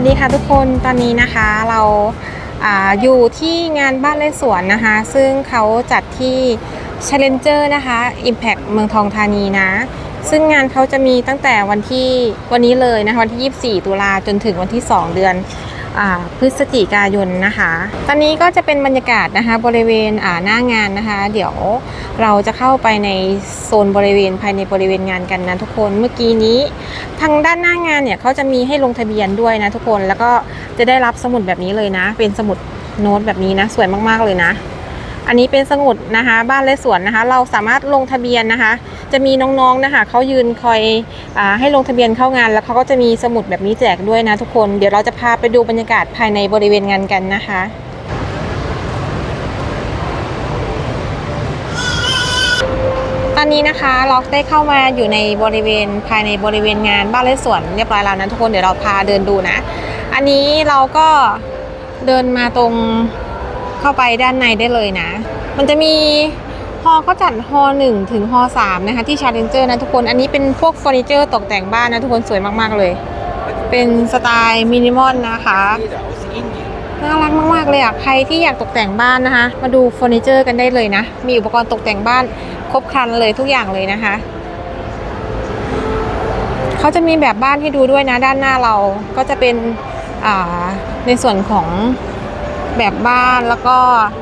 วัสดีค่ะทุกคนตอนนี้นะคะเราอาอยู่ที่งานบ้านเละสวนนะคะ ซึ่งเขาจัดที่ Challenger นะคะ Impact เมืองทองธานีนะ ซึ่งงานเขาจะมีตั้งแต่วันที่วันนี้เลยนะคะวันที่ 24 ตุลาจนถึงวันที่ 2 เดือน พฤศจิกายนนะคะ ตอนนี้ก็จะเป็นบรรยากาศนะคะบริเวณหน้างานนะคะ เดี๋ยวเราจะเข้าไปในโซนบริเวณภายในบริเวณงานกันนะทุกคนเมื่อกี้นี้ทางด้านหน้างานเนี่ยเขาจะมีให้ลงทะเบียนด้วยนะทุกคนแล้วก็จะได้รับสมุดแบบนี้เลยนะ เป็นสมุดโน้ตแบบนี้นะ สวยมากๆเลยนะ อันนี้เป็นสมุดนะคะ บ้านและสวนนะคะ เราสามารถลงทะเบียนนะคะ จะมีน้องๆนะคะเขายืนคอยอให้ลงทะเบียนเข้างาน แล้วเขาก็จะมีสมุดแบบนี้แจกด้วยนะทุกคนเดี๋ยวเราจะพาไปดูบรรยากาศภายในบริเวณงานกันนะคะตอนนี้นะคะเราได้เข้ามาอยู่ในบริเวณภายในบริเวณงานบ้านและสวนเรียบร้อยแล้วนะทุกคนเดี๋ยวเราพาเดินดูนะ อันนี้เราก็เดินมาตรง เข้าไปด้านในได้เลยนะ มันจะมีฮอเขาจัดฮอหนึ่งถึงฮอสามนะคะที่ชาเลนเจอร์นะทุกคน อันนี้เป็นพวกเฟอร์นิเจอร์ตกแต่งบ้านนะทุกคนสวยมากๆเลย เป็นสไตล์มินิมอลนะคะน่ารักมากๆเลยอะ ใครที่อยากตกแต่งบ้านนะคะ มาดูเฟอร์นิเจอร์กันได้เลยนะ มีอุปกรณ์ตกแต่งบ้านครบครันเลยทุกอย่างเลยนะคะ เขาจะมีแบบบ้านให้ดูด้วยนะด้านหน้าเรา ก็จะเป็นในส่วนของ แบบบ้านแล้วก็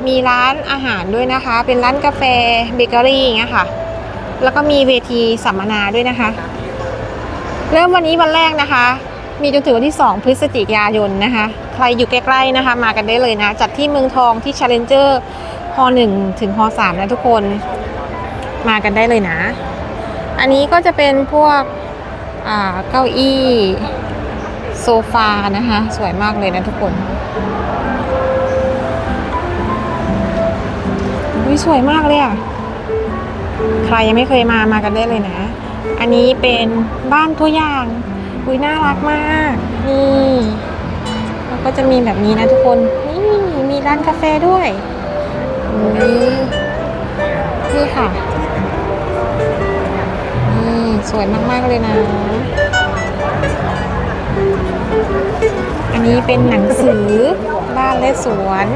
มีร้านอาหารด้วยนะคะ เป็นร้านกาแฟเบเกอรี่อย่างเงี้ยค่ะ แล้วก็มีเวทีสัมมนาด้วยนะคะ เริ่มวันนี้วันแรกนะคะ มีจนถึงวันที่ 2 พฤศจิกายนนะคะ ใครอยู่ใกล้ๆนะคะ มากันได้เลยนะ จัดที่เมืองทองที่ Challenger ฮ1ถึงฮ3นะทุกคนมากันได้เลยนะ อันนี้ก็จะเป็นพวกเก้าอี้โซฟานะคะ สวยมากเลยนะทุกคน อุ๊ยสวยมากเลยอะ ใครยังไม่เคยมามากันได้เลยนะ อันนี้เป็นบ้านตัวอย่าง อุ้ยน่ารักมาก นี่แล้วก็จะมีแบบนี้นะทุกคน นี่มีร้านกาแฟด้วยอุ้ยนี่ค่ะนี่สวยมาก ๆ เลยนะ อันนี้เป็นหนังสือบ้านและสวน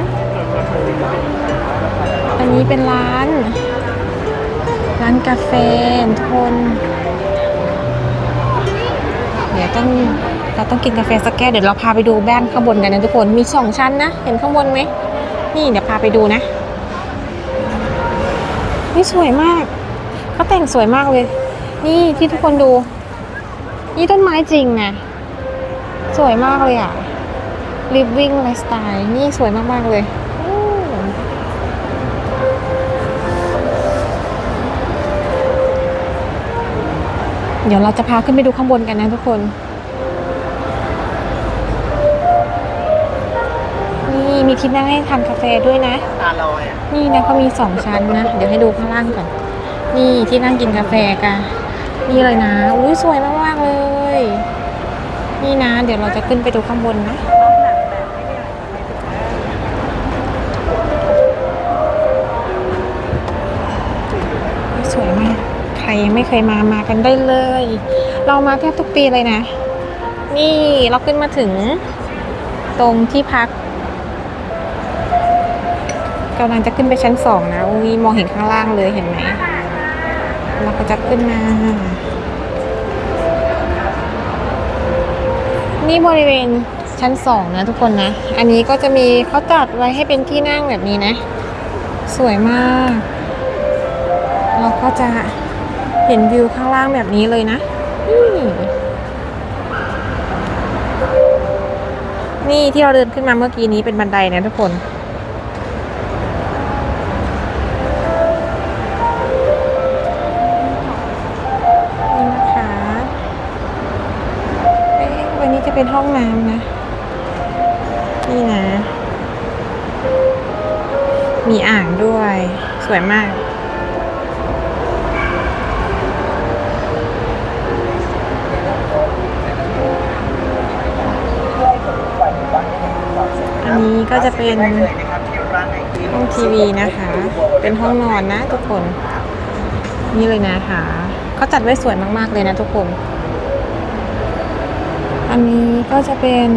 อันนี้เป็นร้าน ร้านกาแฟทุกคน เดี๋ยวต้องเราต้องกินกาแฟสักแก้วเดี๋ยวเราพาไปดูบ้านข้างบนกันนะทุกคนมีสองชั้นนะ เห็นข้างบนไหมนี่เดี๋ยวพาไปดูนะนี่สวยมากเขาแต่งสวยมากเลย นี่ที่ทุกคนดู นี่ต้นไม้จริงนะสวยมากเลยอะ living lifestyle นี่สวยมากๆเลย เดี๋ยวเราจะพาขึ้นไปดูข้างบนกันนะทุกคน นี่มีที่นั่งให้ทานกาแฟด้วยนะ ตาลอยอะนี่นะเขามีสองชั้นนะ เดี๋ยวให้ดูข้างล่างก่อน นี่ที่นั่งกินกาแฟกัน นี่เลยนะ อุ้ยสวยมากๆเลย นี่นะ เดี๋ยวเราจะขึ้นไปดูข้างบนนะ รยังไม่เคยมามากันได้เลย เรามาแทบทุกปีเลยนะ นี่เราขึ้นมาถึงตรงที่พักกำลังจะขึ้นไปชั้นสองนะอุ้ยมองเห็นข้างล่างเลยเห็นไหมเราก็จะขึ้นมา นี่บริเวณชั้นสองนะทุกคนนะ อันนี้ก็จะมีเขาจัดไว้ให้เป็นที่นั่งแบบนี้นะ สวยมาก เราก็จะ เห็นวิวข้างล่างแบบนี้เลยนะ นี่ที่เราเดินขึ้นมาเมื่อกี้นี้เป็นบันไดนะทุกคนนี่นะคะเอ๊ะวันนี้จะเป็นห้องน้ำนะ นี่นะ มีอ่างด้วย สวยมาก อันนี้ก็จะเป็นห้องทีวีนะคะ เป็นห้องนอนนะทุกคน นี่เลยนะคะเขาจัดไว้สวยมากๆเลยนะทุกคน อันนี้ก็จะเป็น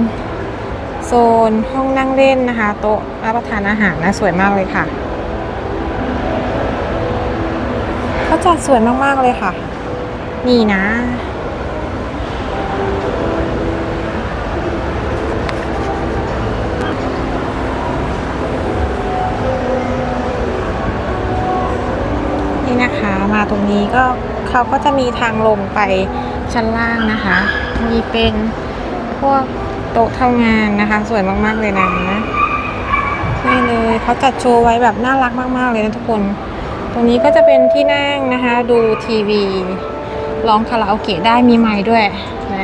โซนห้องนั่งเล่นนะคะ โต๊ะรับประทานอาหารนะสวยมากเลยค่ะเขาจัดสวยมากๆเลยค่ะ นี่นะ นี่นะคะมาต รงนี้ก็เขาก็จะมีทางลงไปชั้นล่างนะคะ มีเป็นพวกโต๊ะทำงานนะคะ สวยมากๆเลยนะนี่เลยเขาจัดโชว์ไว้แบบน่ารักมากๆเลยนะทุกคน ตรงนี้ก็จะเป็นที่นั่งนะคะ ดูทีวีร้องคาราโอเกะได้มีไม้ด้วยนะ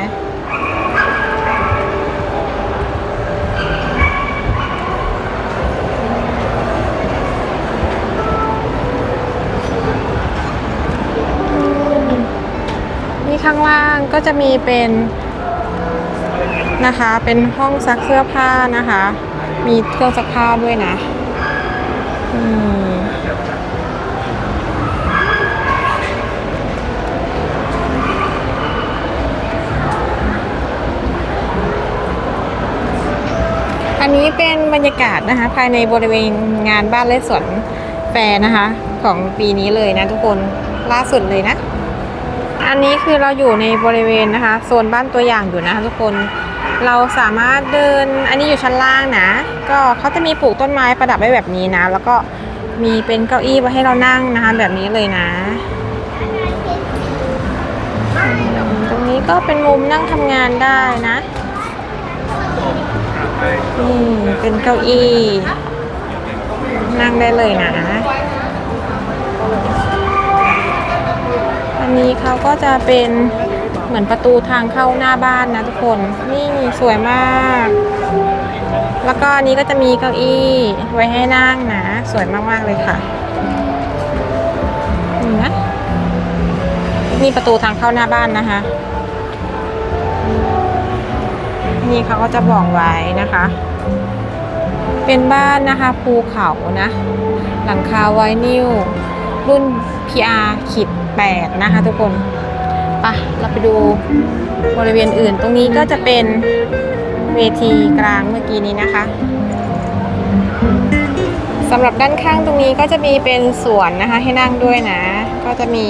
ข้างล่างก็จะมีเป็นนะคะ เป็นห้องซักเสื้อผ้านะคะ มีเครื่องซักผ้าด้วยนะอันนี้เป็นบรรยากาศนะคะ ภายในบริเวณงานบ้านและสวนแฟนะคะ ของปีนี้เลยนะทุกคนล่าสุดเลยนะ อันนี้คือเราอยู่ในบริเวณนะคะโซนบ้านตัวอย่างอยู่นะคะทุกคนเราสามารถเดินอันนี้อยู่ชั้นล่างนะ ก็เขาจะมีปลูกต้นไม้ประดับไว้แบบนี้นะ แล้วก็มีเป็นเก้าอี้ไว้ให้เรานั่งนะคะ แบบนี้เลยนะตรงนี้ก็เป็นมุมนั่งทำงานได้นะนี่เป็นเก้าอี้ นั่งได้เลยนะ นี้เขาก็จะเป็นเหมือนประตูทางเข้าหน้าบ้านนะทุกคน นี่สวยมาก แล้วก็นนี้ก็จะมีเก้าอี้ไว้ให้นั่งนะ สวยมากๆเลยค่ะนี่นะนี่ประตูทางเข้าหน้าบ้านนะคะ นี่เขาก็จะบอกไว้นะคะ เป็นบ้านนะคะภูเขานะ หลังคาไวนิล รุ่น PR ขีด8นะคะทุกคนไปะเราไปดูบริเวณอื่น ตรงนี้ก็จะเป็นเวทีกลางเมื่อกี้นี้นะคะสำหรับด้านข้างตรงนี้ก็จะมีเป็นสวนนะคะให้นั่งด้วยนะ ก็จะมี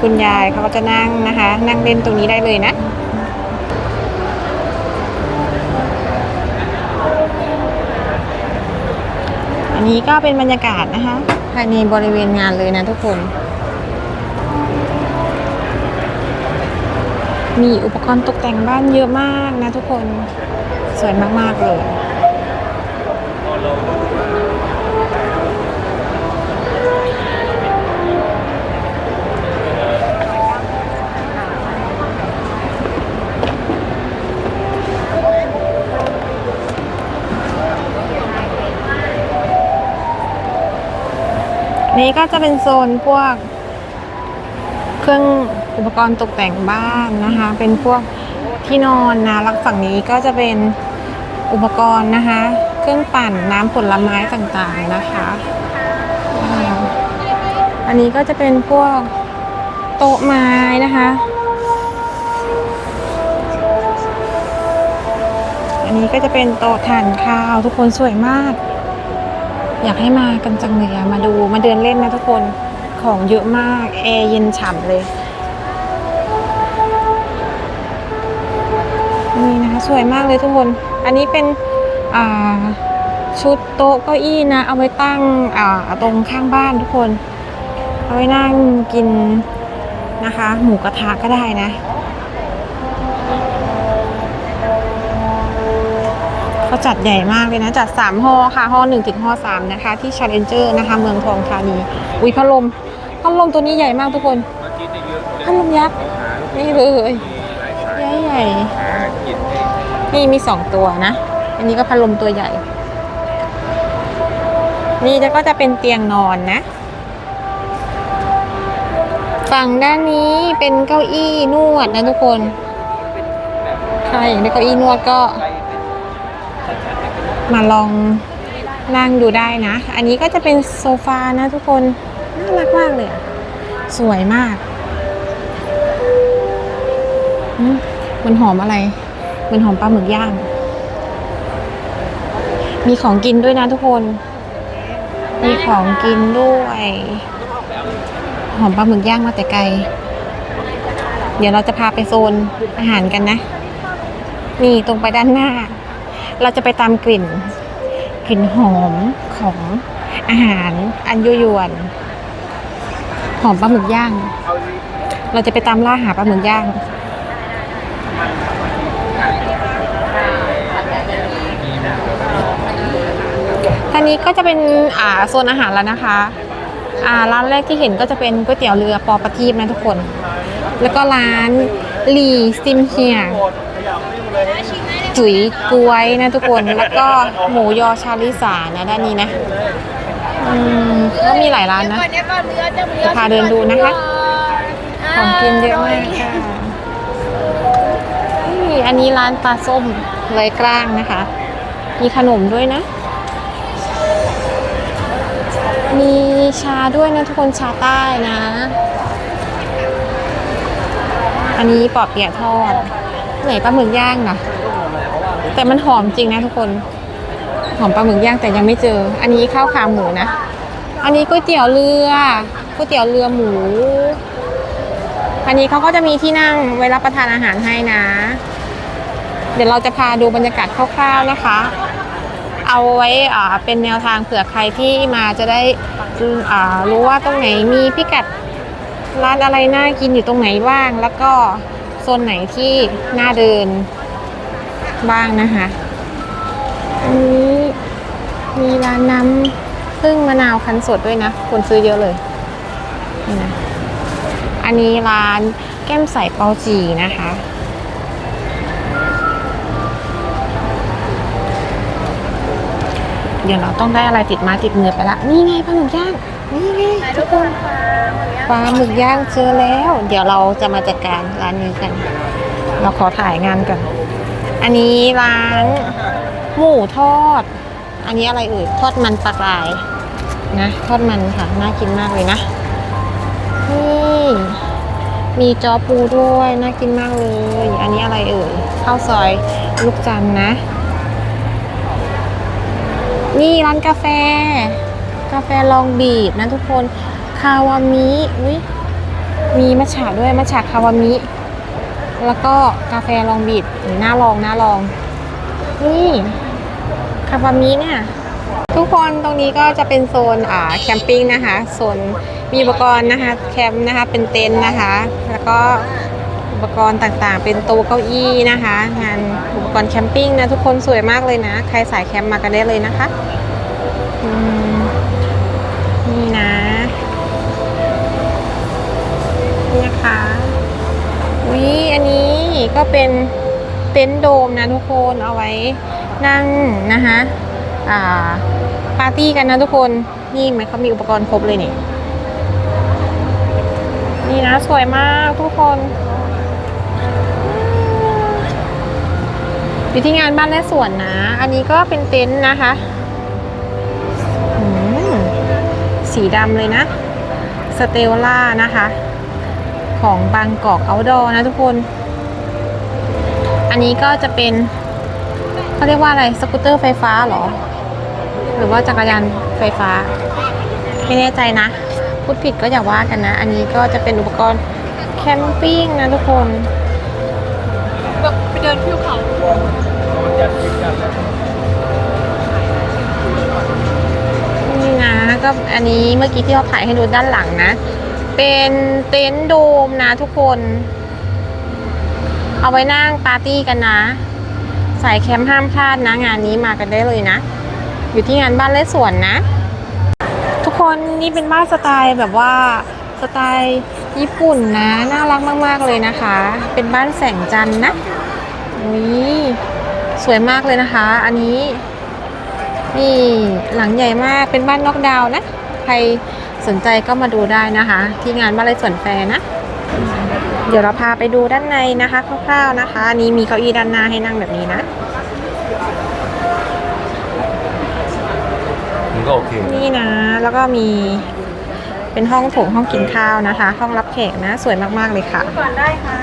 คุณยายเขาก็จะนั่งนะคะ นั่งเล่นตรงนี้ได้เลยนะอันนี้ก็เป็นบรรยากาศนะคะ ภายในบริเวณงานเลยนะทุกคน มีอุปกรณ์ตกแต่งบ้านเยอะมากนะทุกคน สวยมาก ๆ เลย นี้ก็จะเป็นโซนพวก เครื่องอุปกรณ์ตกแต่งบ้านนะคะ เป็นพวกที่นอนนะล้วฝั่งนี้ก็จะเป็นอุปกรณ์นะคะ เครื่องปั่นน้ำผลไม้ต่างๆนะคะ อันนี้ก็จะเป็นพวกโต๊ะไม้นะคะ อันนี้ก็จะเป็นโต๊ะทานข้าวทุกคนสวยมาก อยากให้มากันจังเลยอะมาดูมาเดินเล่นนะทุกคนของเยอะมากแอร์เย็นฉ่ำเลยนี่นะคะสวยมากเลยทุกคน อันนี้เป็นชุดโต๊ะเก้าอี้นะ เอาไว้ตั้งตรงข้างบ้านทุกคน เอาไว้นั่งกินนะคะ หมูกระทะก็ได้นะ เขาจัดใหญ่มากเลยนะ จัด3ฮอค่ะฮอ1ถึงฮอ3นะคะ ที่ Challenger นะคะ เมืองทองธานีอุ้ยพัดลมพัดลมตัวนี้ใหญ่มากทุกคนพัดลมยักษ์นี่เลยใหญ่ใหญ่นี่มี 2 ตัวนะ อันนี้ก็พัดลมตัวใหญ่ นี่จะก็จะเป็นเตียงนอนนะฝั่งด้านนี้เป็นเก้าอี้นวดนะทุกคน ใครอยากได้เก้าอี้นวดก็ มาลองนั่งดูได้นะ อันนี้ก็จะเป็นโซฟานะทุกคน น่ารักมากเลย สวยมากมันหอมอะไร มันหอมปลาหมึกย่าง มีของกินด้วยนะทุกคน มีของกินด้วย หอมปลาหมึกย่างมาแต่ไกล เดี๋ยวเราจะพาไปโซนอาหารกันนะ นี่ตรงไปด้านหน้า เราจะไปตามกลิ่น กลิ่นหอมของอาหารอันยวยวน หอมปลาหมึกย่าง เราจะไปตามล่าหาปลาหมึกย่างทานี้ก็จะเป็นอ่าโซนอาหารแล้วนะคะอ่าร้านแรกที่เห็นก็จะเป็นก๋วยเตี๋ยวเรือปอประทีปนะทุกคน แล้วก็ร้านลีซิมเฮีย จุ๋ยกล้วยนะทุกคนแล้วก็หมูยอชาลิสานะด้านนี้นะอืมก็มีหลายร้านนะจะพาเดินดูนะคะ ของกินเยอะมากค่ะนี่อันนี้ร้านปลาส้มเลยกลางนะคะ มีขนมด้วยนะ มีชาด้วยนะทุกคนชาใต้นะ อันนี้ปอบเปียะทอดไหนปลาหมึกย่างนะ แต่มันหอมจริงนะทุกคน หอมปลาหมึกย่างแต่ยังไม่เจอ อันนี้ข้าวขาหมูนะ อันนี้ก๋วยเตี๋ยวเรือก๋วยเตี๋ยวเรือหมู อันนี้เขาก็จะมีที่นั่งไว้รับประทานอาหารให้นะ เดี๋ยวเราจะพาดูบรรยากาศคร่าวๆนะคะ เอาไว้อ่าเป็นแนวทางเผื่อใครที่มาจะได้อ่ารู้ว่าตรงไหนมีพิกัดร้านอะไรน่ากินอยู่ตรงไหนบ้าง แล้วก็โซนไหนที่น่าเดิน บ้างนะคะ อันนี้มีร้านน้ำพึ่งมะนาวคั้นสดด้วยนะ คนซื้อเยอะเลยนี่นะอันนี้ร้านแก้มใสเปาจีนะคะเดี๋ยวเราต้องได้อะไรติดไมาติดมือไปละ นี่ไงปลาหมึกย่าง นี่ไงทุกคนปลาหมึกย่างเจอแล้ว เดี๋ยวเราจะมาจัดการร้านนี้กัน เราขอถ่ายงานก่อน อันนี้ร้านหมูทอด อันนี้อะไรเอ่ยทอดมันปลากรายนะทอดมันค่ะ น่ากินมากเลยนะ นี่มีจอปูด้วย น่ากินมากเลย อันนี้อะไรเอ่ยข้าวซอยลูกจันนะ นี่ร้านกาแฟ กาแฟลองบีบนะทุกคน คาวามิ มีมัชฉะด้วย มัชฉะคาวามิ แล้วก็กาแฟลองบีบหน่าลองน่าลอง นี่คาวามิเนี่ยทุกคนตรงนี้ก็จะเป็นโซนอ่าแคมปิ้งนะคะโซนมีอุปกรณ์นะคะแคมป์นะคะเป็นเต็นท์นะคะ แล้วก็อุปกรณ์ต่างๆ เป็นโต๊ะเก้าอี้นะคะ งานอุปกรณ์แคมปิ้งนะทุกคนสวยมากเลยนะ ใครสายแคมป์มากันได้เลยนะคะอืม ก็เป็นเต็นท์โดมนะทุกคนเอาไว้นั่งนะคะอ่าปาร์ตี้กันนะทุกคนนี่มันเขามีอุปกรณ์ครบเลยนี่นี่นะสวยมากทุกคนอยู่ที่งานบ้านและสวนนะ อันนี้ก็เป็นเต็นท์นะคะสีดำเลยนะ สเตลล่านะคะ ของบางกอกเอาดอนะทุกคน อันนี้ก็จะเป็นเขาเรียกว่าอะไรสกูตเตอร์ไฟฟ้าเหรอ หรือว่าจักรยานไฟฟ้า ไม่แน่ใจนะ พูดผิดก็อย่าว่ากันนะ อันนี้ก็จะเป็นอุปกรณ์แคมปิ้งนะทุกคนแบบไปเดินเที่ยวเขานี่นะก็อันนี้เมื่อกี้ที่เราถ่ายให้ดูด้านหลังนะ เป็นเต็นท์โดมนะทุกคน เอาไว้นั่งปาร์ตี้กันนะ สายแคมป์ห้ามพลาดนะ งานนี้มากันได้เลยนะ อยู่ที่งานบ้านและสวนนะ ทุกคนนี่เป็นบ้านสไตล์แบบว่าสไตล์ญี่ปุ่นนะ น่ารักมาก ๆ เลยนะคะ เป็นบ้านแสงจันทร์นะอุ้ยสวยมากเลยนะคะ อันนี้ นี่หลังใหญ่มากเป็นบ้านน็อกดาวน์นะ ใครสนใจก็มาดูได้นะคะ ที่งานบ้านไรสวนแฟนะ เดี๋ยวเราพาไปดูด้านในนะคะคร่าวๆนะคะอันนี้มีเก้าอี้ด้านหน้าให้นั่งแบบนี้นะ มันก็โอเคนี่นะแล้วก็มีเป็นห้องโถงห้องกินข้าวนะคะ ห้องรับแขกนะ สวยมากๆเลยค่ะก่อนได้ค่ะ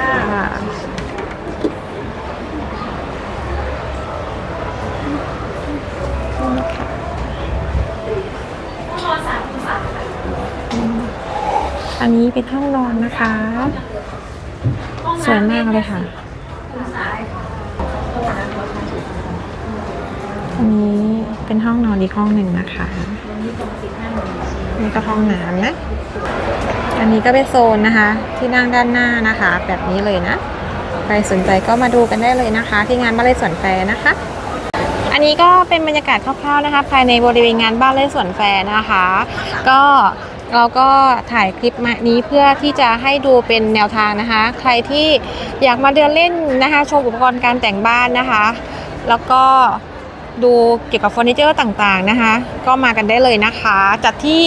อันนี้เป็นห้องนอนนะคะ สวยมากเลยค่ะ อันนี้เป็นห้องนอนอีกห้องหนึ่งนะคะ นี่ก็ห้องน้ำนะ อันนี้ก็เป็นโซนนะคะ ที่นั่งด้านหน้านะคะ แบบนี้เลยนะ ใครสนใจก็มาดูกันได้เลยนะคะ ที่งานบ้านเลขสวนแฟนะคะ อันนี้ก็เป็นบรรยากาศคร่าวๆนะคะ ภายในบริเวณงานบ้านเลขสวนแฟนะคะ ก็ เราก็ถ่ายคลิปมานี้เพื่อที่จะให้ดูเป็นแนวทางนะคะ ใครที่อยากมาเดินเล่นนะคะชมอุปกรณ์การแต่งบ้านนะคะ แล้วก็ดูเกี่ยวกับเฟอร์นิเจอร์ต่างๆนะคะ ก็มากันได้เลยนะคะ จัดที่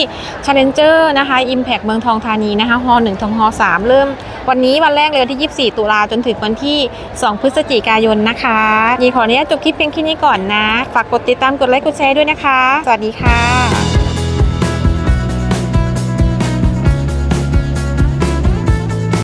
Challenger นะคะ Impact เมืองทองธานีนะคะฮอ1ถึงฮอ3เริ่มวันนี้วันแรกเลยที่ 24 ตุลาจนถึงวันที่ 2 พฤศจิกายนนะคะนี่ขออนุญาตจบคลิปเพียงแค่นี้ก่อนนะ ฝากกดติดตามกดไลค์กดแชร์ด้วยนะคะ สวัสดีค่ะ